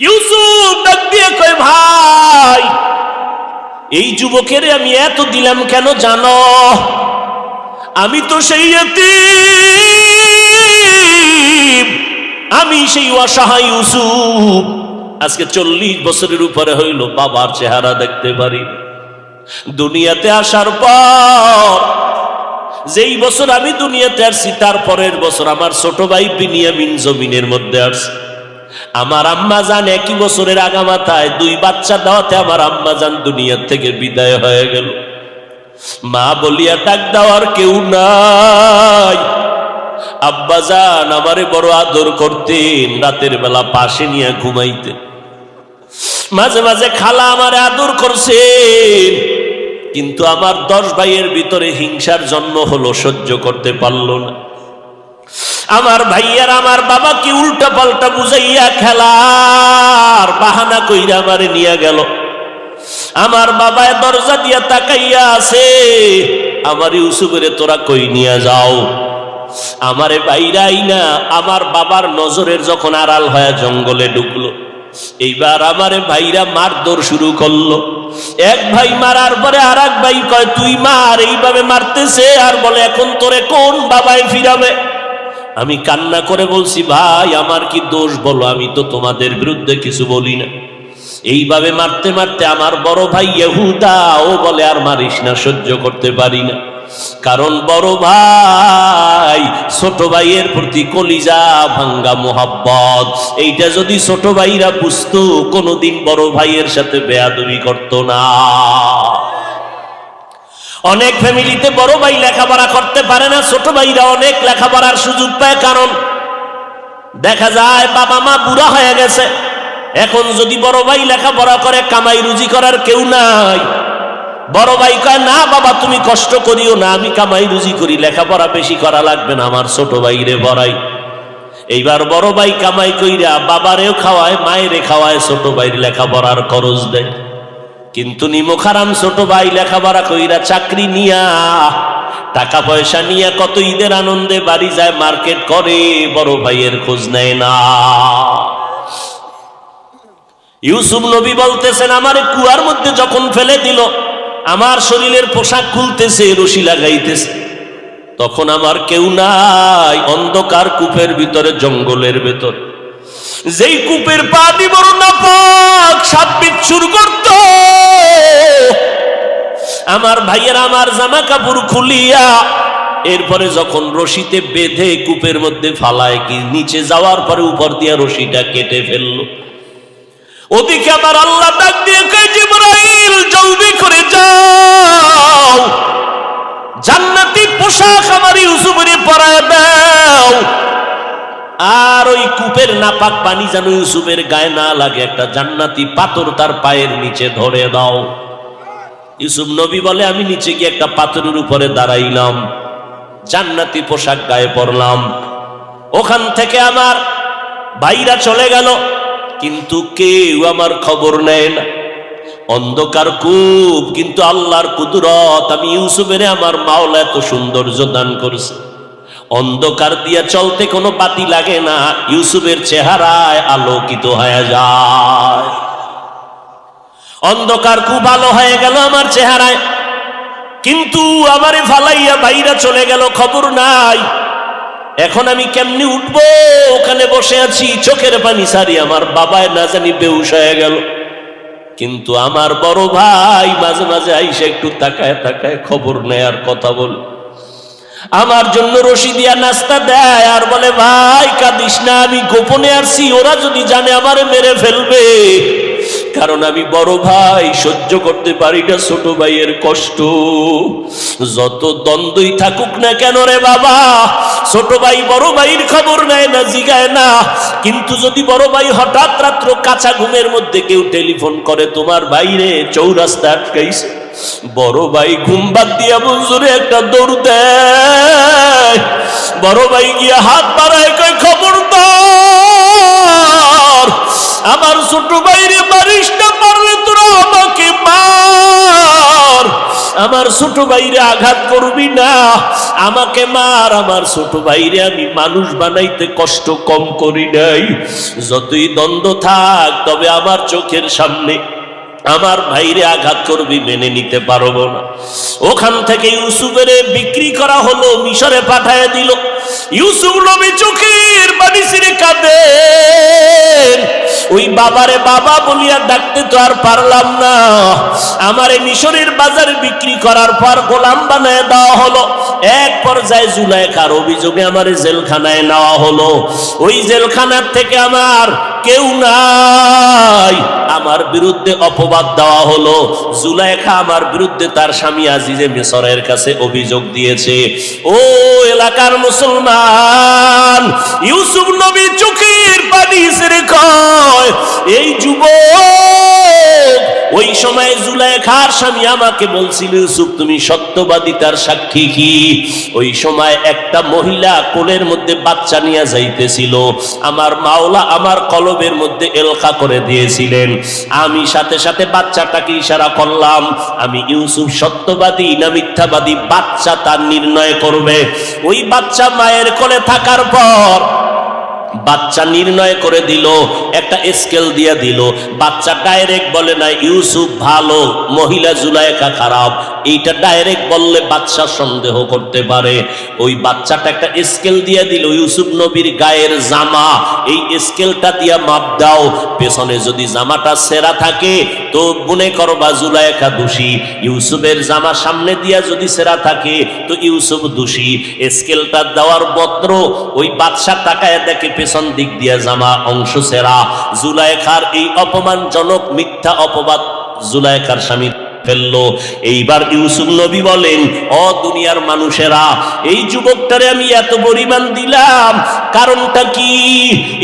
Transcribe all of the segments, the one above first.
ইউসুফ ডাক দিয়ে কয়, ভাই, এই যুবকের আমি এত দিলাম কেন জানো? আমি তো সেই। আমি সেই অসহায় ইউসুফ। আজকে চল্লিশ বছরের উপরে হইল বাবার চেহারা দেখতে পারি। দুনিয়াতে আসার পর, যেই বছর আমি দুনিয়াতে আসছি, তার পরের বছর আমার ছোট ভাই বিনিয়ামিন জমিনের মধ্যে আসছে। আমার আম্মা জান একই বছরের আগামাথায় দুই বাচ্চা দেওয়াতে আমার আম্মা জান দুনিয়ার থেকে বিদায় হয়ে গেল। মা বলিয়া, ডাক দেওয়ার কেউ নাই। আব্বা জান, আমারে বড় আদর করতেন রাতের বেলা পাশে নিয়ে ঘুমাইতেন মাঝে মাঝে খালা আমারে আদর করছেন, কিন্তু আমার দশ ভাইয়ের ভিতরে হিংসার জন্ম হলো সহ্য করতে পারল না। আমার ভাইয়ার আমার বাবাকে উল্টা পাল্টা বুঝাইয়া খেলার বাহানা কইরা আমারে নিয়ে গেল। আমার বাবায় দরজা দিয়া তাকাইয়া আছে, আমার ইউসুফেরে তোরা কই নিয়ে যাও? আমারে বাইরাই না, আমার বাবার নজরের যখন আড়াল হয়ে জঙ্গলে ঢুকলো, এইবার আমারে ভাইরা মারধর শুরু করল। এক ভাই মারার পরে আর ভাই কয়, তুই মার, এইভাবে মারতেছে? আর বলে, এখন তোরে কোন বাবায় ফিরাবে? আমি কান্না করে বলছি, ভাই, আমার কি দোষ বলো? আমি তো তোমাদের বিরুদ্ধে কিছু বলি না। এইভাবে মারতে মারতে আমার বড় ভাই ইহুদা, ও বলে, আর মারিস না, সহ্য করতে পারি না। কারণ বড় ভাই ছোট ভাইয়ের প্রতি কলিজা ভাঙ্গা মোহাব্বত। এইটা যদি ছোট ভাইরা বুঝতো, কোনোদিন বড় ভাইয়ের সাথে বেয়াদবি করতো না। অনেক ফ্যামিলিতে বড় ভাই লেখাপড়া করতে পারে না, ছোট ভাইরা অনেক লেখাপড়ার সুযোগ পায়। কারণ দেখা যায় বাবা মা বুড়া হয়ে গেছে। এখন যদি বড় ভাই লেখাপড়া করে, কামাই রুজি করার কেউ নাই। বড় ভাই কয়, না বাবা, তুমি কষ্ট করিও না, আমি কামাই রুজি করি, লেখাপড়া বেশি করা লাগবে না আমার ছোট ভাই রে বড়াই। এইবার বড় ভাই কামাই কইরা বাবারেও খাওয়ায়, মায়েরে খাওয়ায়, ছোট ভাইয়ের লেখাপড়ার খরচ দেয়। কিন্তু নিমখারাম ছোট ভাই লেখাপড়া কইরা চাকরি নিয়া, টাকা পয়সা নিয়ে কত ঈদের আনন্দে বাড়ি যায়, মার্কেট করে, বড় ভাইয়ের খোঁজ নেয় না। ইউসুফ নবী বলতেছেন, আমার কুয়ার মধ্যে যখন ফেলে দিল, আমার শরীরের পোশাক খুলতেছে, রশি লাগাইতেছে। তখন আমার কেউ নাই, অন্ধকার কূপের ভিতরে, জঙ্গলের ভেতর। যেই কূপের পানি বড় না পাক সাপ বিচ্ছুর করত। আমার ভাইয়ের আমার জামা কাপড় খুলিয়া, এরপরে যখন রশিতে বেঁধে কূপের মধ্যে ফালায় কি, নিচে যাওয়ার পরে উপর দিয়া রশিটা কেটে ফেলল। ওদিকে আমার আল্লাহ ডাক দিয়ে জিবরাইল, জলদি করে যাও। জান্নাতি পোশাক আমার ইউসুফের পরায় দাও। আর ওই কূপের নাপাক পানি যেন ইউসুফের গায়ে না লাগে, একটা জান্নাতি পাথর তার পায়ের নিচে ধরে দাও। ইউসুফ নবী বলে, আমি নিচে গিয়ে একটা পাথরের উপরে দাঁড়াইলাম, জান্নাতি পোশাক গায়ে পরলাম। ওখান থেকে আমার ভাইরা চলে গেল, কিন্তু কেউ আমার খবর নেয় না। অন্ধকার কূপ, কিন্তু আল্লাহর কুদরত, আমি ইউসুফের আমার মাওলা এত সৌন্দর্য দান করছে। অন্ধকার দিয়া চলতে কোনো বাতি লাগে না। ইউসুফের চেহারায় আলোকিত হয়ে যায়। অন্ধকার খুব আলো হয়ে গেল আমার চেহারায়। কিন্তু আমারে ফালাইয়া বাইরা চলে গেল, খবর নাই। এখন আমি কেমনি উঠবো? ওখানে বসে আছি, চোখের পানি সারি। আমার বাবায় না জানি বেউস হয়ে গেল। কিন্তু আমার বড় ভাই মাঝে মাঝে আইসে একটু তাকায় তাকায় খবর নেয়ার কথা বল আমার জন্য রশি দিয়া নাস্তা দেয় আর বলে, ভাই, কাঁদিস না, আমি গোপনে আসছি ওরা যদি জানে আমারে মেরে ফেলবে। কারণ আমি বড় ভাই, সহ্য করতে পারি না ছোট ভাইয়ের কষ্ট। যত দ্বন্দ্বই থাকুক না কেন রে বাবা, ছোট ভাই বড় ভাইয়ের খবর নেয় না, জিগায় না। কিন্তু যদি বড় ভাই হঠাৎ রাত্র কাঁচা ঘুমের মধ্যে কেউ টেলিফোন করে, তোমার বাইরে চৌরাস্তা আটকাইছে। বড় ভাই ঘুম বাদ দিয়া মঞ্জুরে একটা দৌড় দেয় বড় ভাই গিয়ে হাত বাড়ায় কয় খবর আমার ছোট ভাইরে মারিস না পারলে তোরা আমাকে মার। আমার ছোট ভাইরে আঘাত করবি না, আমাকে মার। আমার ছোট ভাইরে আমি মানুষ বানাইতে কষ্ট কম করি নাই। যতই দ্বন্দ্ব থাক, তবে আমার চোখের সামনে আমার ভাইরে আঘাত করবি, মেনে নিতে পারব না। ওখান থেকে ইউসুফের বিক্রি করা হলো, মিশরে পাঠায় দিল। ইউসুফ নবী চোখের বাড়ি ছিঁড়ে কাঁদে। ওই বাবারে বাবা বলিয়া ডাকতে তো আর পারলাম না। আমার মিশরের বাজারে বিক্রি করার পর গোলাম বানায় দেওয়া হলো। এক পর্যায়ে জুলাইখার অভিযোগে আমার জেলখানায় নেওয়া হলো। ওই জেলখানার থেকে আমার কেউ নাই। আমার বিরুদ্ধে অপবাদ দেওয়া হলো। জুলাইখা আমার বিরুদ্ধে তার স্বামী আজিজে মিশরের কাছে অভিযোগ দিয়েছে। ও এলাকার মুসলমান, ইউসুফ নবী চোখের পানি ছেড়ে কয় এই যুবক, ওই সময় জুলাইখার স্বামী আমাকে বলছিল, ইউসুফ, তুমি সত্যবাদী, তার সাক্ষী কি? ওই সময় একটা মহিলা কোলের মধ্যে বাচ্চা নিয়ে যাইতেছিল। আমার মাওলা আমার কলবের মধ্যে এলকা করে দিয়েছিলেন। আমি সাথে সাথে বাচ্চাটাকে ইশারা করলাম, আমি ইউসুফ সত্যবাদী না মিথ্যাবাদী? বাচ্চা তার নির্ণয় করবে। ওই বাচ্চা মায়ের কোলে থাকার পর বাচ্চা নির্ণয় করে দিল, একটা স্কেল দিয়ে দিল। বাচ্চা ডাইরেক্ট বলে না ইউসুফ ভালো, মহিলা জুলাইকা খারাপ। এইটা ডাইরেক্ট বললে বাচ্চা সন্দেহ করতে পারে। ওই বাচ্চাটা একটা স্কেল দিয়ে দিল, ইউসুফ নবীর গায়ের জামা। এই স্কেলটা দিয়া মাপ দাও। পেছনে যদি জামাটা সেরা থাকে, তো মনে করবা জুলাইকা দোষী। ইউসুফের জামা সামনে দিয়া যদি সেরা থাকে, তো ইউসুফ দোষী। স্কেলটা দেওয়ার পত্র ওই বাদশাহ তাকায় দেখে পেছন দিক দিয়া জামা অংশ সেরা। জুলাইখার এই অপমানজনক মিথ্যা অপবাদ জুলাইখার স্বামী এইবার ইউসুফ নবী বলেন, অ দুনিয়ার মানুষেরা, এই যুবকটারে আমি এত পরিমাণ দিলাম, কারণটা কি?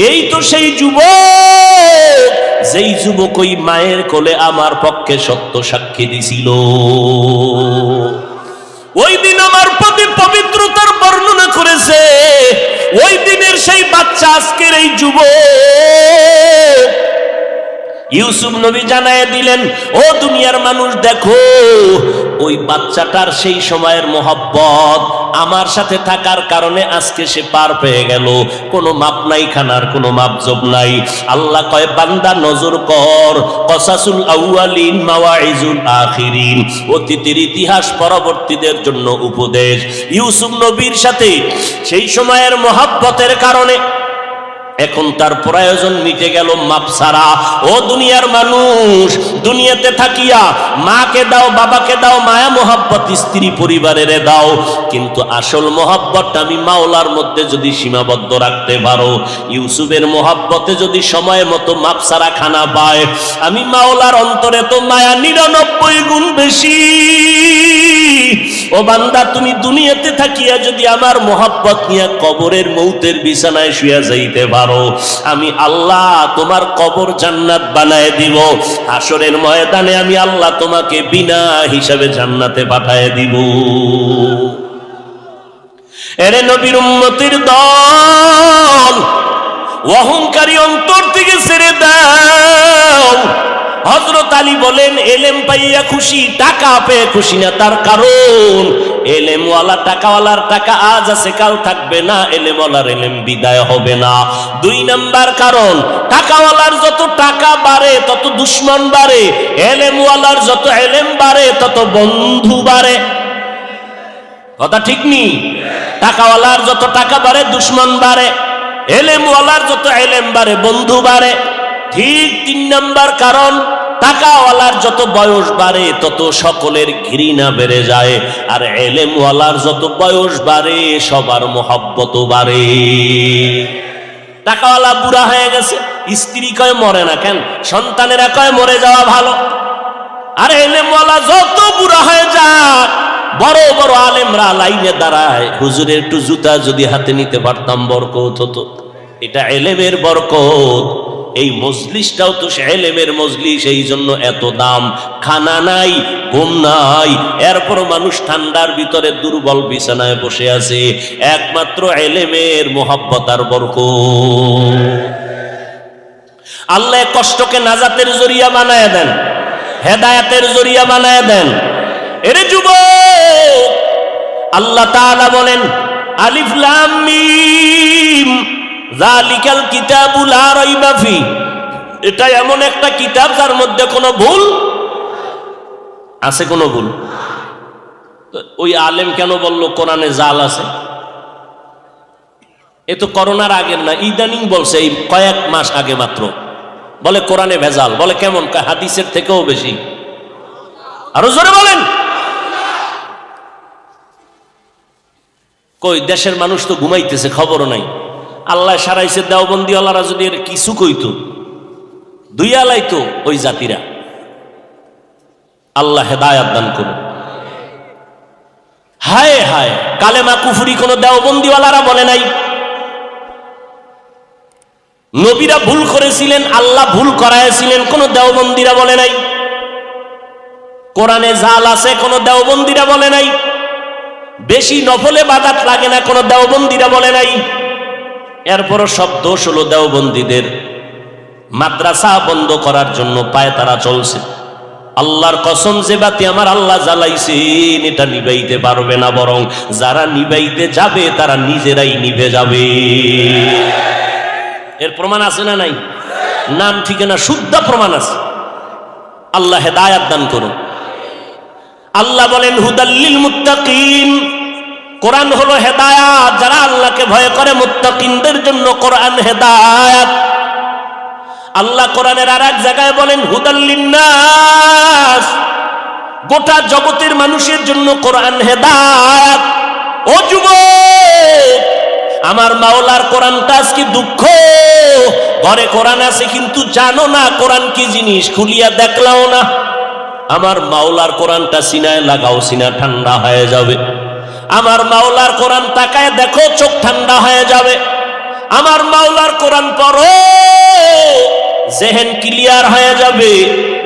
এই তো সেই যুবক, যেই যুবক ওই মায়ের কোলে আমার পক্ষে সত্য সাক্ষী দিছিল। ওই দিন আমার প্রতি পবিত্রতার বর্ণনা করেছে। ওই দিনের সেই বাচ্চা আজকের এই যুবক। ইউসুফ নবী জানায় দিলেন, ও দুনিয়ার মানুষ, দেখো, ওই বাচ্চাটার সেই সময়ের মোহব্বত আমার সাথে থাকার কারণে আজকে সে পার পেয়ে গেল। কোনো মাপ নাই খানার, কোনো মাপজব নাই। আল্লাহ কয়, বান্দা, নজর কর, কসাসুল আউয়ালিন মাওয়াইজুল আখিরিন। অতীতের ইতিহাস পরবর্তীদের জন্য উপদেশ। ইউসুফ নবীর সাথে সেই সময়ের মোহাব্বতের কারণে এখন তার প্রয়োজন মিটে গেল মাপ সারা। ও দুনিয়ার মানুষ, দুনিয়াতে থাকিয়া মাকে দাও, বাবাকে দাও, মায়া, মোহাব্বত, স্ত্রী পরিবারের দাও। কিন্তু আসল মোহাব্বতটা আমি মাওলার মধ্যে যদি সীমাবদ্ধ রাখতে পারো, ইউসুফের মোহাব্বতে যদি সময় মতো মাপ সারা খানা পায়, আমি মাওলার অন্তরে তো মায়া নিরানব্বই গুণ বেশি। ও বান্দা, তুমি দুনিয়াতে থাকিয়া যদি আমার মোহাব্বত নিয়ে কবরের মৌতের বিছানায় শুয়া যাইতে পারো, আমি আল্লাহ তোমার কবর জান্নাত বানায় দিব। আসরের ময়দানে আমি আল্লাহ তোমাকে বিনা হিসাবে জান্নাতে পাঠায় দিব। এরে নবীর উম্মতির দল, অহংকারী অন্তর থেকে ছেড়ে দাও। হজরত আলী বলেন, এলেম পাইয়া খুশি, টাকা পেয়ে খুশি না, তার কারণ এলেমওয়ালা টাকাওয়ালার টাকা আজ আছে, কাল থাকবে না, এলেমওয়ালার এলেম বিদায় হবে না। দুই নাম্বার কারণ, টাকাওয়ালার যত টাকা বাড়ে, তত দুশ্মন বাড়ে, এলেমওয়ালার যত এলেম বাড়ে, তত বন্ধু বাড়ে। কথা ঠিক নি? টাকাওয়ালার যত টাকা বাড়ে, দুশ্মন বাড়ে, এলেমওয়ালার যত এলেম বাড়ে, বন্ধু বাড়ে। ঠিক তিন নাম্বার কারণ, টাকাওয়ালার যত বয়স বাড়ে, তত সকলের ঘৃণা বেড়ে যায়। আর এলেমওয়ালার যত বয়স বাড়ে, সবার মোহাব্বত বাড়ে। টাকাওয়ালা বুড়া হয়ে গেছে, স্ত্রী কয় মরে না কেন? সন্তানেরা কয় মরে যাওয়া ভালো? আর এলেমওয়ালা যত বুড়া হয়ে যাক, বড় বড় আলেমরা লাইনে দাঁড়ায়। হুজুরের একটু জুতা যদি হাতে নিতে পারতাম বরকত হতো। এটা এলেমের বরকত। এই মজলিসটাও তো এলেমের মজলিস, এই জন্য এত দাম। খানা নাই, ঘুম নাই। এরপর মানুষ ঠান্ডার ভিতরে দুর্বল বিছানায় বসে আছে। একমাত্র এলেমের মোহাব্বত আর বরকত। আল্লাহ কষ্টকে নাজাতের জরিয়া বানায় দেন। হেদায়াতের জরিয়া বানায় দেন। এরে যুব আল্লাহ তাআলা বলেন, আলিফ লাম মিম। জালিকাল কিতাবুল লা রাইবা ফি। এটা এমন একটা কিতাব যার মধ্যে কোনো ভুল আছে, কোনো ভুল? ওই আলেম কেন বলল, কোরআনে জাল আছে? এ তো করোনার আগের না, ইদানিং বলছে, এই কয়েক মাস আগে মাত্র। বলে কোরআনে ভেজাল, বলে কেমন হাদিসের থেকেও বেশি। আরও জোরে বলেন। কই, দেশের মানুষ তো ঘুমাইতেছে, খবরও নাই। আল্লাহ সারাইছে, দেওবন্দিওয়ালারা যদি এর কিছু কইতো, দুই আলাই তো ওই জাতিরা। আল্লাহ হেদায়াত দান করুন হায় হায়, কালেমা কুফুরি কোনো দেওবন্দিওয়ালারা বলে নাই। নবীরা ভুল করেছিলেন, আল্লাহ ভুল করাইছিলেন কোনো দেওবন্দিরা বলে নাই। কোরআনে জাল আছে, কোনো দেওবন্দিরা বলে নাই। বেশি নফলে বাদাত লাগে না, কোনো দেওবন্দিরা বলে নাই। এরপরও সব দোষ হলো দেওবন্দীদের। মাদ্রাসা বন্ধ করার জন্য পায় তারা চলছে। আল্লাহর কসম যে বাতি আমার আল্লাহ জ্বালাইছেন, এটা নিবাইতে পারবে না বরং যারা নিবাইতে যাবে, তারা নিজেরাই নিভে যাবে। এর প্রমাণ আছে না নাই? নাম, ঠিকানা, শুদ্ধ প্রমাণ আছে। আল্লাহ হেদায়াত দান করুন। আল্লাহ বলেন হুদাল্লিল মুত্তাকিন। কোরআন হলো হেদায়াত, যারা আল্লাহকে ভয় করে মুত্তাকিনদের জন্য কোরআন হেদায়াত। আল্লাহ কোরআনের আর এক জায়গায় বলেন হুদাল্লিন্নাস গোটা জগতের মানুষের জন্য কোরআন হেদায়াত। ও যুবক, আমার মাওলার কোরআনটা আজকে দুঃখ। ঘরে কোরআন আছে, কিন্তু জানো না কোরআন কি জিনিস? খুলিয়া দেখলাও না। আমার মাওলার কোরআনটা সিনায় লাগাও সিনা ঠান্ডা হয়ে যাবে। আমার মাওলার কোরআন তাকায় দেখো চোখ ঠান্ডা হয়ে যাবে। আমার মাওলার কোরআন পড়ো। জেহেন ক্লিয়ার হয়ে যাবে।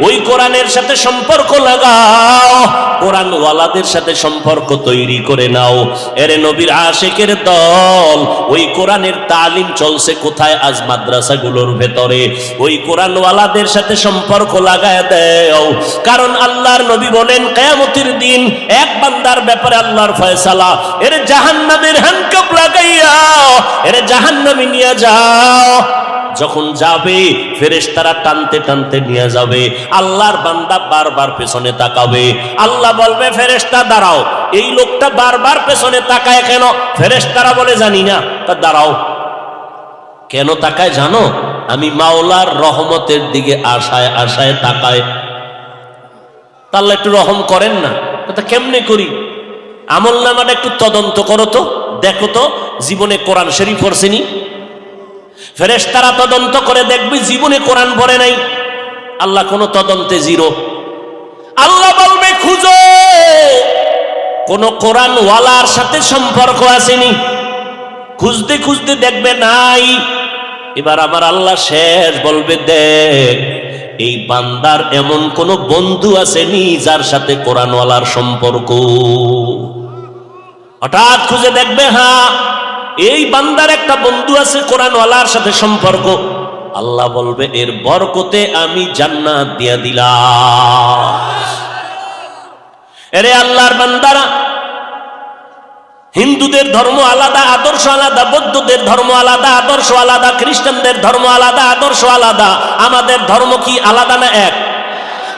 ওই কোরআনের সাথে সম্পর্ক লাগাও। কোরআন ওয়ালাদের সাথে সম্পর্ক তৈরি করে নাও। এরে নবীর আশেকের দল, ওই কোরআনের তালিম চলছে কোথায়? আজ মাদ্রাসাগুলোর ভেতরে। ওই কোরআন ওয়ালাদের সাথে সম্পর্ক লাগায় দেও। কারণ আল্লাহর নবী বলেন, কেয়ামতের দিন এক বান্দার ব্যাপারে আল্লাহর ফয়সালা। এর জাহান্নামের হ্যান্ডকাপ লাগাইয়া, এর জাহান্নামে নিয়ে যাও। যখন যাবে, ফেরেশতারা টানতে টানতে নিয়ে যাবে। আল্লাহর বান্দা বারবার পেছনে তাকাবে। আল্লাহ বলবে, ফেরেশতা, দাঁড়াও। এই লোকটা বারবার পেছনে তাকায় কেন? ফেরেশতারা বলে, জানি না। তা দাঁড়াও। কেন তাকায় জানো? আমি মাওলার রহমতের দিকে আশায় আশায় তাকায়। তাহলে একটু রহম করেন না। তা কেমনে করি? আমল নামাটা একটু তদন্ত করো তো। দেখো তো, জীবনে কোরআন শরীফ পড়ছেনি? ফেরেশতারা তদন্ত করে দেখবি জীবনে কোরআন পড়ে নাই। আল্লাহ কোন তদন্তে জিরো। আল্লাহ বলবে, খুঁজো। কোন কোরআন ওয়ালার সাথে সম্পর্ক আসেনি। খুঁজতে খুঁজতে দেখবে নাই। এবার আমার আল্লাহ শেষ বলবে, দেখ, এই বান্দার এমন কোন বন্ধু আসেনি যার সাথে কোরআনওয়ালার সম্পর্ক। হঠাৎ খুঁজে দেখবে হ্যাঁ বান্দার একটা বন্ধু আছে, কোরআনওয়ালার সাথে সম্পর্ক। আল্লাহ বলবে, এর বরকতে আমি জান্নাত দিয়া দিলাম। আল্লাহর বান্দারা, হিন্দুদের ধর্ম আলাদা, আদর্শ আলাদা, বৌদ্ধদের ধর্ম আলাদা, আদর্শ আলাদা, খ্রিস্টানদের ধর্ম আলাদা, আদর্শ আলাদা। আমাদের ধর্ম কি আলাদা না এক?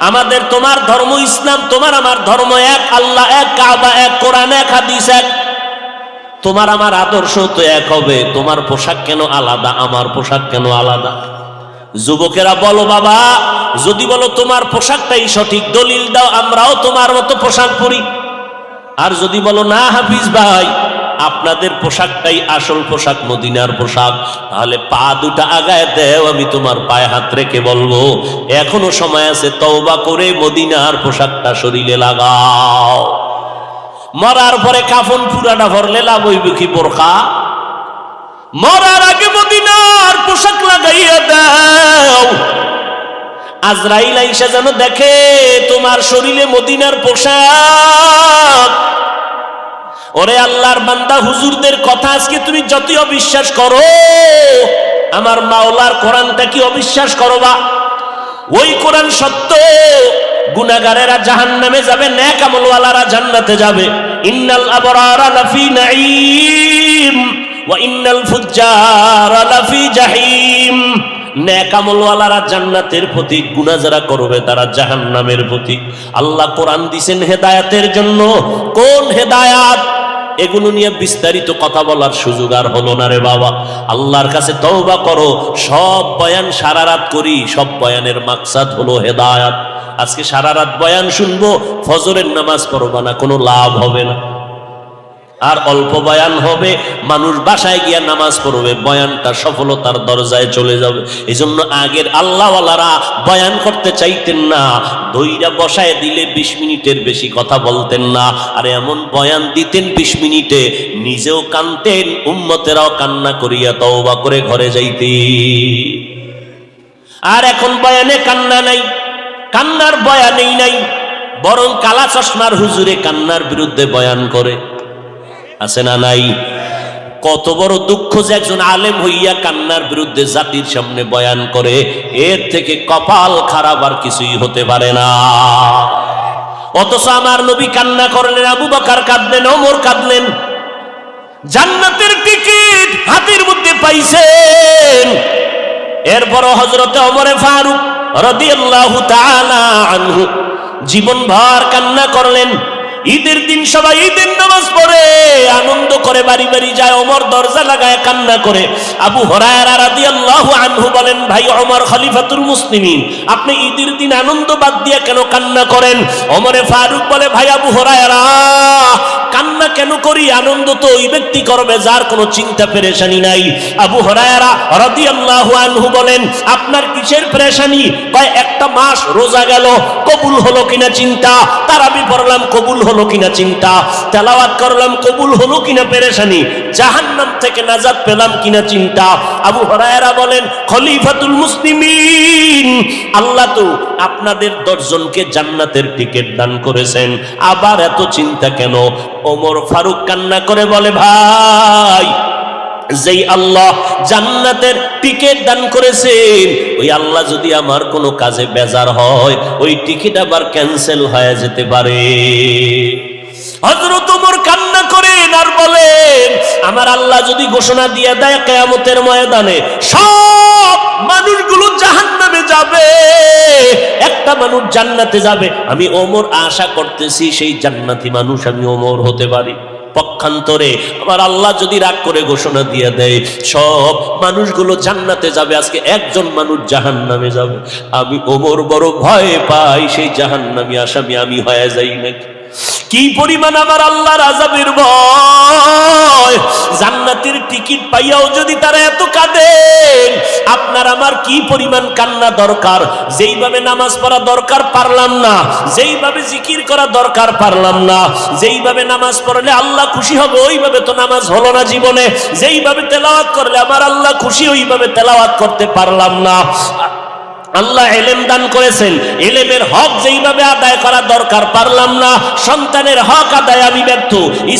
আমাদের তোমার ধর্ম ইসলাম, তোমার আমার ধর্ম এক, আল্লাহ এক, কাবা এক, কোরআন এক, হাদিস এক। তোমার আমার আদর্শ তো এক হবে। তোমার পোশাক কেন আলাদা? আমার পোশাক কেন আলাদা? যুবকেরা বলো, বাবা, যদি বলো তোমার পোশাকটাই সঠিক, দলিল দাও, আমরাও তোমার মতো পোশাক পরি। আর যদি বলো, না হাফিজ ভাই, আপনাদের পোশাকটাই আসল পোশাক, মদিনার পোশাক, তাহলে পা দুটা আগায় দেও, আমি তোমার পায়ে হাত রেখে বলব, এখনও সময় আছে তওবা করে মদিনার পোশাকটা শরীরে লাগাও। মরার পরে কাফন পুরাটা ভরলে লাভ হইবে কি বোরখা? মরার আগে মদিনার পোশাক লাগাইয়া দাও। আজরাইল আইসা যেন দেখে তোমার শরীরে মদিনার পোশাক। ওরে আল্লাহর বান্দা, হুজুরদের কথা আজকে তুমি যতই অবিশ্বাস করো, আমার মাওলার কোরআনটা কি অবিশ্বাস করো বা ওই কোরআন সত্য। গুনাগারেরা জাহান্নামে যাবে ন্যাক আমলওয়ালারা জান্নাতে যাবে। ইন্নাল আবরারা লাফি নাঈম, ওয়া ইন্নাল ফুজ্জারা লাফি জাহিম। ন্যাক আমলওয়ালারা জান্নাতের প্রতি গুনাহ যারা করবে তারা জাহান্নামের প্রতি আল্লাহ কোরআন দিছেন হেদায়াতের জন্য। কোন হেদায়াত? এগুলো নিয়ে বিস্তারিত কথা বলার সুযোগ আর হলো না রে বাবা। আল্লাহর কাছে তওবা করো, সব বয়ান সারা রাত করি, সব বয়ানের মাকসাদ হলো হেদায়াত। আজকে সারা রাত বয়ান শুনব, ফজরের নামাজ পড়বা না, কোনো লাভ হবে না। আর অল্প বয়ান হবে, মানুষ বাসায় গিয়া নামাজ পড়বে, বয়ানটা সফলতার দরজায় চলে যাবে। এই জন্য আগের আল্লাহওয়ালারা বয়ান করতে চাইতেন না, দইরা বসায় দিলে বিশ মিনিটের বেশি কথা বলতেন না, আর এমন বয়ান দিতেন বিশ মিনিটে, নিজেও কানতেন, উম্মতেরাও কান্না করিয়া তওবা করে ঘরে যাইতে আর এখন বয়ানে কান্না নাই। কান্নার বয়ানেই নাই বরং কালা চশমার হুজুরে কান্নার বিরুদ্ধে বয়ান করে। আছে না নাই? কত বড় দুঃখ যে একজন আলেম হইয়া কান্নার বিরুদ্ধে জাতির সামনে বয়ান করে, এর থেকে কপাল খারাপ আর কিছুই হতে পারে না। অথচ আমার নবী কান্না করলেন, আবু বাকার কাঁদলেন, ওমর কাঁদলেন। জান্নাতের টিকিট হাতের মধ্যে পাইছেন। এরপর হজরতে অমরে ফারুক রাদিয়াল্লাহু তাআলা আনহু। জীবন ভর কান্না করলেন। ঈদের দিন সবাই ঈদের নামাজ পড়ে, আনন্দ করে, বাড়ি বাড়ি যায়, ওমর দরজা লাগায়, কান্না করে। আবু আনহু বলেন, ভাই মুসলিমিন, আপনি ঈদের দিন আনন্দ বাদ দিয়ে কেন কান্না করেন? ফারুক বলে, ভাই আবু হরায়রা, কান্না কেন করি? আনন্দ তো ওই ব্যক্তি করবে, যার কোনো চিন্তা পেরেশানি নাই। আবু হরায়রা রাদিয়াল্লাহু আনহু বলেন, আপনার কিসের পেরেশানি? কয়, একটা মাস রোজা গেল, কবুল হলো কিনা চিন্তা? তারাবি পড়লাম, কবুল হলো কিনা চিন্তা? তেলাওয়াত করলাম, কবুল হলো কিনা পেরেশানি? জাহান্নাম থেকে নাজাদ পেলাম কিনা চিন্তা? আবু হরায়রা বলেন, খলিফাতুল মুসলিমিন। আল্লাহ তো আপনাদের দশজনকে জান্নাতের টিকিট দান করেছেন। আবার এত চিন্তা কেন? ওমর ফারুক কান্না করে বলে, ভাই যেই আল্লাহ জান্নাতের টিকিট দান করেছেন, ওই আল্লাহ যদি আমার কোনো কাজে বেজার হয়, ওই টিকিট আবার ক্যান্সেল হয়ে যেতে পারে। হজরত ওমর কান্না করেন আর বলেন, আমার আল্লাহ যদি ঘোষণা দিয়ে দেয় কেয়ামতের ময়দানে, সব মানুষগুলো জাহান্নামে যাবে। একটা মানুষ জান্নাতে যাবে। আমি ওমর আশা করতেছি সেই জান্নাতি মানুষ আমি ওমর হতে পারি। পক্ষান্তরে আমার আল্লাহ যদি রাগ করে ঘোষণা দিয়ে দেয়, সব মানুষগুলো জান্নাতে যাবে, আজকে একজন মানুষ জাহান নামে যাবে। আমি ওমর বড় ভয় পাই, সেই জাহান নামি আসামি আমি হয়ে যাই নাকি? কি পরিমাণ আমার আল্লাহর আজাবের ভয়? জান্নাতের টিকিট পাইয়াও যদি তারা এত কাঁদেন আপনার আমার কি পরিমাণ কান্না দরকার? যেইভাবে নামাজ পড়া দরকার পারলাম না, যেইভাবে জিকির করা দরকার পারলাম না, যেইভাবে নামাজ পড়লে আল্লাহ খুশি হবে, ওইভাবে তো নামাজ হলো না জীবনে। যেইভাবে তেলাওয়াত করলে আমার আল্লাহ খুশি, ওইভাবে তেলাওয়াত করতে পারলাম না। আল্লাহ এলেম দান করেছেন। এলেমের হক যেইভাবে আদায় করা দরকার, পারলাম না। সন্তানের হক আদায় আমি ব্যর্থ,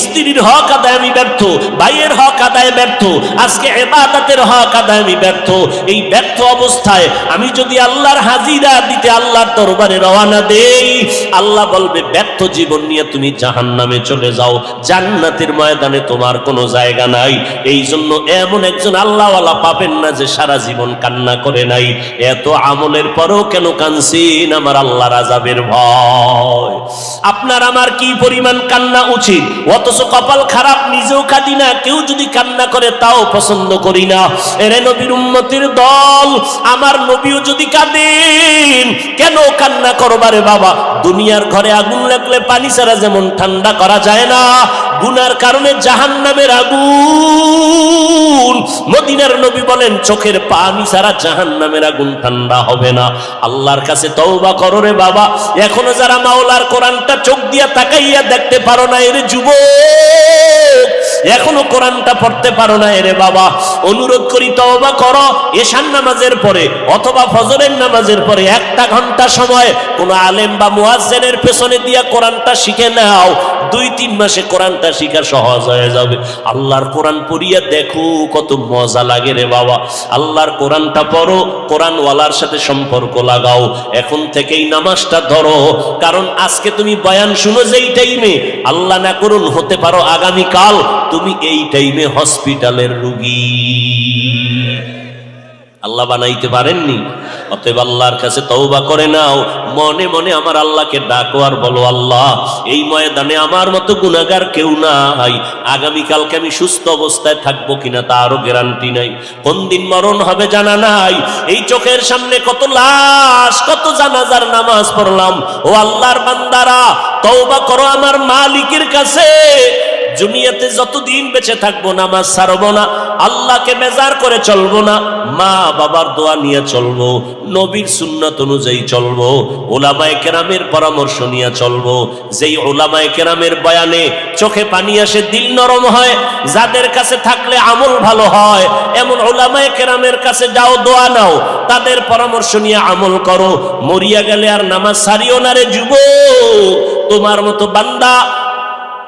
স্ত্রীর হক আদায় আমি ব্যর্থ, ভাইয়ের হক আদায় ব্যর্থ, আজকে এবাদাতের হক আদায় আমি ব্যর্থ। এই ব্যর্থ অবস্থায় আমি যদি আল্লাহর হাজিরা দিতে আল্লাহর দরবারে রওনা দেই, আল্লাহ বলবে, ব্যর্থ জীবন নিয়ে তুমি জাহান নামে চলে যাও। জান্নাতের ময়দানে তোমার কোনো জায়গা নাই। এই জন্য এমন একজন আল্লাহওয়ালা পাবেন না যে সারা জীবন কান্না করে নাই। এত আমলের পরেও কেন কানছেন আমার আল্লাহর আজাবের ভয়। আপনার আমার কি পরিমাণ কান্না উচিত? অথচ কপাল খারাপ, নিজেও কাঁদি না, কেউ যদি কান্না করে তাও পছন্দ করি না। এরে নবীর উম্মতির দল, আমার নবীও যদি কাঁদেন, কেন কান্না করবারে বাবা? দুনিয়ার ঘরে আগুন লাগলে পানি ছাড়া যেমন ঠান্ডা করা যায় না গুনার কারণে জাহান নামের আগুন। মদিনার নবী বলেন, চোখের পানি ছাড়া জাহান নামের আগুন ঠান্ডা হবে না। আল্লাহর কাছে তওবা করো রে বাবা। এখনও যারা মাওলার কোরআনটা চোখ দিয়া তাকাইয়া দেখতে পারো না এর যুব এখনও কোরআনটা পড়তে পারো না এরে বাবা। অনুরোধ করি, তওবা করো। এশান নামাজের পরে অথবা ফজরের নামাজের পরে একটা ঘণ্টা সময় কোন আলেম বা মুয়াজ্জিনের পেছনে দিয়া কোরআনটা শিখে নাও। দুই তিন মাসে কোরআনটা শিখা সহজ হয়ে যাবে। আল্লাহর কোরআন পড়িয়া দেখো, কত মজা লাগে রে বাবা। আল্লাহর কোরআনটা পড়ো, কোরআনওয়ালার সাথে সম্পর্ক লাগাও। এখন থেকেই নামাজটা ধরো। কারণ আজকে তুমি বয়ান শুনো যেই টাইমে আল্লাহ না করুন হতে পারো আগামীকাল, তুমি এই টাইমে হসপিটালের রুগী। আল্লাহ বানাইতে পারেননি। অতএব আল্লাহর কাছে তওবা করে নাও। মনে মনে আমার আল্লাহকে ডাকো আর বলো, আল্লাহ, এই ময়দানে আমার মতো গুনাহগার কেউ নাই। আগামীকালকে আমি সুস্থ অবস্থায় থাকব কিনা তারও গ্যারান্টি নাই। কোন দিন মরণ হবে জানা নাই। এই চোখের সামনে কত লাশ, কত জানাজার নামাজ পড়লাম। ও আল্লাহর বান্দারা, তওবা করো আমার মালিকের কাছে। দুনিয়াতে যতদিন বেঁচে থাকব না নামাজ ছাড়বো না, আল্লাহকে বেজার করে চলবো না, মা বাবার দোয়া নিয়ে চলবো, নবীর সুন্নত অনুযায়ী চলবো ওলামায় কেরামের পরামর্শ নিয়ে চলবো, যেই ওলামায় কেরামের বয়ানে চোখে পানি আসে, দিল নরম হয়, যাদের কাছে থাকলে আমল ভালো হয়, এমন ওলামায় কেরামের কাছে যাও, দোয়া নাও, তাদের পরামর্শ নিয়ে আমল করো, মরিয়া গেলে আর নামাজ সারিও না রে যুব তোমার মতো বান্দা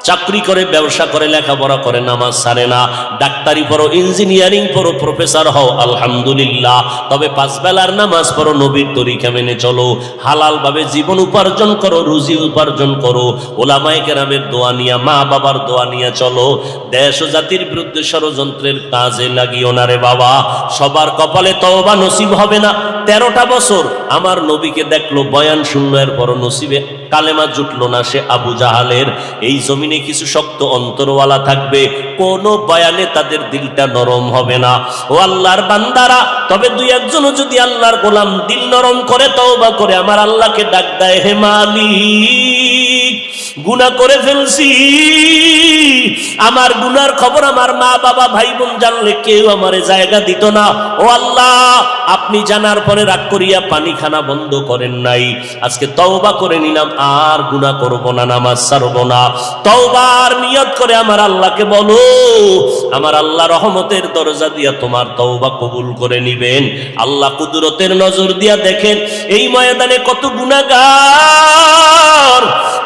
চাকরি করে, ব্যবসা করে, লেখাপড়া করে, নামাজ সারে না। ডাক্তারি পড়ো, ইঞ্জিনিয়ারিং পড়ো, প্রফেসর হও, আলহামদুলিল্লাহ। তবে পাঁচ বেলার নামাজ পড়ো, নবীর তরিকা মেনে চলো। হালাল ভাবে জীবন উপার্জন করো, রুজি উপার্জন করো। ওলামায় কেরামের দোয়া নিয়া, মা বাবার দোয়া নিয়ে চলো। দেশ ও জাতির বিরুদ্ধে ষড়যন্ত্রের কাজে লাগিও না রে বাবা। সবার কপালে তওবা নসিব হবে না। তেরোটা বছর আমার নবীকে দেখল, বয়ান শুনলো এর পর নসিবে কালেমা জুটলো না সে আবু জাহালের। এই জমিনে কিছু শক্ত অন্তরওয়ালা থাকবে, কোন বয়ানে তাদের দিলটা নরম হবে না। ও আল্লাহর বান্দারা, তবে দুই একজনও যদি আল্লাহর গোলাম দিল নরম করে, তওবা করে, আমার আল্লাহকে ডাক দেয়, হে গুনাহ করে ফেলছি। আমার গুনার খবর আমার মা, বাবা ভাই বোন জানলে কেউ আমার জায়গা দিত না। ও আল্লাহ, আপনি জানার পরে রাগ করিয়া পানি খানা বন্ধ করেন নাই। আজকে তওবা করে নিলাম আর গুণা করব না, নামাজ ছাড়ব না। তওবার নিয়ত করে আমার আল্লাহকে বলো, আমার আল্লাহ রহমতের দরজা দিয়া তোমার তওবা কবুল করে নিবেন। আল্লাহ কুদরতের নজর দিয়া দেখেন, এই ময়দানে কত গুনাহগার।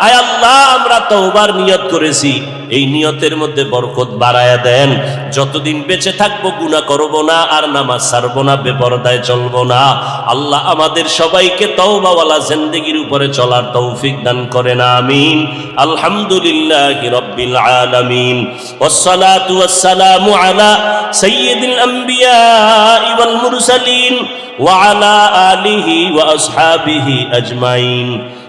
আয় আল্লাহ আমরা তওবার নিয়ত করেছি এই নিয়তের মধ্যে বরকত বাড়ায়া দেন যতদিন বেঁচে থাকবো গুনাহ করব না আর নামাজ ছাড়বো না বেপরদায় চলবো না আল্লাহ আমাদের সবাইকে তওবাওয়ালা জিন্দেগির উপরে চলার তৌফিক দান করেন আমিন আলহামদুলিল্লাহ রব্বিল আলামিন والصلاه والسلام على سيد الانبياء والمرسلين وعلى اله واصحابه اجمعين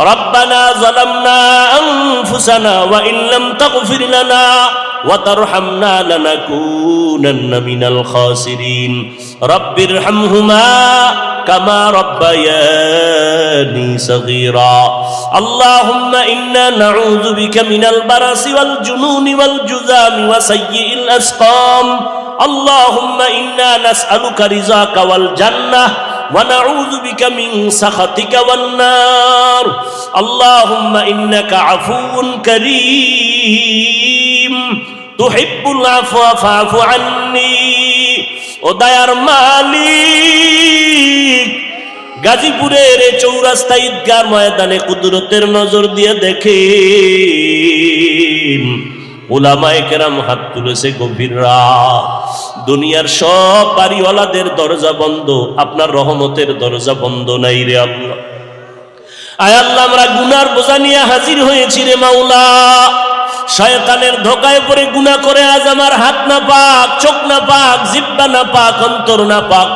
ربنا ظلمنا أنفسنا وإن لم تغفر لنا وترحمنا لنكونن من الخاسرين. رب ارحمهما كما ربياني صغيرا. اللهم إنا نعوذ بك من البرص والجنون والجذام وسيء الأسقام. اللهم إنا نسألك رزاك والجنة ونعوذ بك من سخطك والنار اللهم انك عفو كريم تحب العفو فاعف عني ও দায়ার মালিক গাজীপুরের এই চৌরাস্তা ঈদগার ময়দানে কুদরতের নজর দিয়ে দেখে ওলামায়ে কেরাম হাত তুলেছে গভীর রাত। দুনিয়ার সব বাড়িওয়ালাদের দরজা বন্ধ, আপনার রহমতের দরজা বন্ধ নাই রে আল্লাহ। আয় আমরা গুনার বোঝা হাজির হয়েছি রে মাওলা। শয়তানের ধোকায় পড়ে গুনাহ করে আজ আমার হাত না পাক, চোখ না পাক, জিব্বা না পাক, অন্তর না পাক।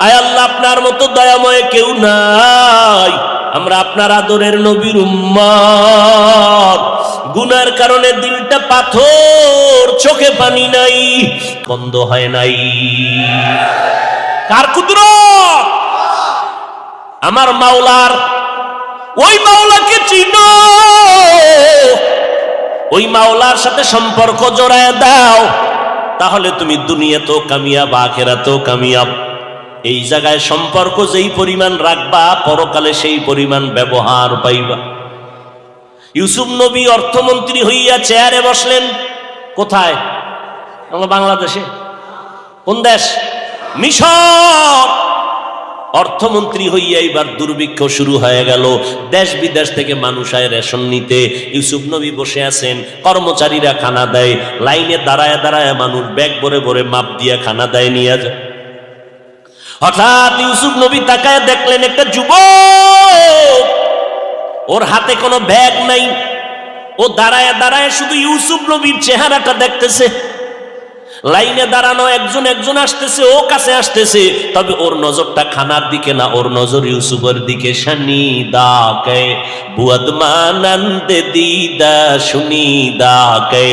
আয় আল্লাহ, আপনার মতো দয়াময় কেউ নাই। আমরা আপনার আদরের নবীর উম্মত গুনার কারণে দিলটা পাথর, চোখে পানি নাই, বন্ধ হয় নাই। কার কুদরত? আমার মাওলার, ওই মাওলাকে চিনো। ওই মাওলার সাথে সম্পর্ক জড়ায় দাও। তাহলে তুমি দুনিয়াতেও কামিয়াব, আখেরাতেও কামিয়াব। এই জায়গায় সম্পর্ক যেই পরিমাণ রাখবা, পরকালে সেই পরিমাণ ব্যবহার পাইবা। ইউসুফ নবী অর্থমন্ত্রী হইয়া চেয়ারে বসলেন, কোথায়? আমরা বাংলাদেশে। কোন দেশ? মিশর! অর্থমন্ত্রী হইয়া এবার দুর্ভিক্ষ শুরু হয়ে গেল। দেশ বিদেশ থেকে মানুষ আয় রেশন নিতে। ইউসুফ নবী বসে আছেন, কর্মচারীরা খানা দেয়, লাইনে দাঁড়ায় দাঁড়ায় মানুষ ব্যাগ ভরে ভরে মাপ দিয়া খানা দেয়, নিয়ে যায়। হঠাৎ ইউসুফ নবী তাকায় দেখলেন একটা যুবক। ওর হাতে কোনো ব্যাগ নাই। ও দাঁড়ায় দাঁড়ায় শুধু ইউসুফ নবীর চেহারাটা দেখতেছে। লাইনে দাঁড়ানো একজন একজন আসতেছে, ও কাছে আসতেছে। তবে ওর নজরটা খানার দিকে না, ওর নজর ইউসুফের দিকে। শানি দাকে বুয়াদ মানন্দ দিদা শুনি দাকে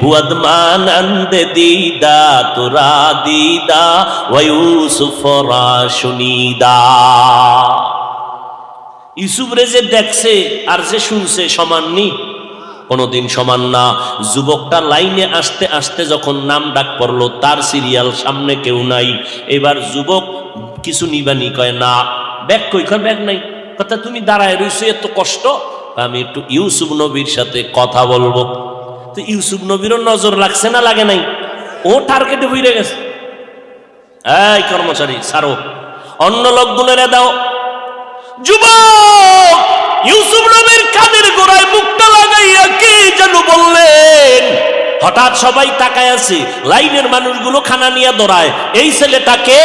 বুয়াদ মানন্দ দিদা, তোরা দিদা ওয়ুসুফরা শুনি দা ইউসুফ রে যে দেখছে আর যে শুনছে সমান নি কোনোদিন সমান না। যুবকটা লাইনে আসতে আসতে যখন নাম ডাক পড়ল, তার সিরিয়াল সামনে কেউ নাই। এবার যুবক কিছু নিবানি কয়, না, ব্যাগ কই? কয়, ব্যাগ নাই। কথা, তুমি দাঁড়ায় রইছো, এত কষ্ট? আমি একটু ইউসুফ নবীর সাথে কথা বলব। তো ইউসুফ নবীরও নজর লাগছে না, লাগে নাই? ও টার্গেটে বইরে গেছে। এই কর্মচারী সারো অন্য লোকগুলোরে দাও। যুবক, ইউসুফ নবীর কানের হঠাৎ সবাই তাকায় আছে। লাইনের মানুষগুলো খানা নিয়ে দৌড়ায়। এই ছেলেটাকে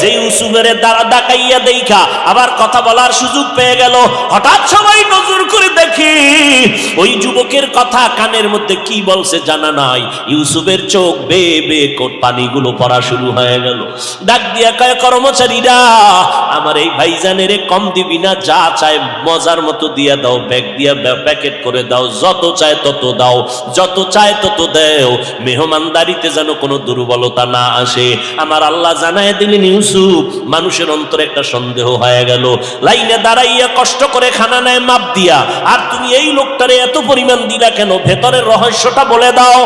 যে ইউসুফের দ্বারা ডাকাইয়া দেখা আবার কথা বলার সুযোগ পেয়ে গেল। হঠাৎ সবাই নজর করে দেখি, ওই যুবকের কথা কানের মধ্যে কি বলছে জানা নাই। ইউসুফের চোখ বে বে কোট পানিগুলো পড়া শুরু হয়ে গেল। ডাক দিয়া কয়, কর্মচারীরা, আমার এই ভাইজানের কম দিবি না। যা চায় মজার মতো দিয়া দাও। ব্যাগ দিয়া প্যাকেট করে দাও। যত চায় তত দাও। যত চায় তত দেও মেহমানদারিতে যেন কোনো দুর্বলতা না আসে। আমার আল্লাহ জানায় দিলেন, ইউসুফ, মানুষের অন্তরে একটা সন্দেহ হয়ে গেল। লাইনে দাঁড়াইয়া কষ্ট করে খানা নেয়, মাপ দিয়া। আর তুমি এই লোকটারে এত পরিমাণ দিলা কেন? ভেতরের রহস্যটা বলে দাও।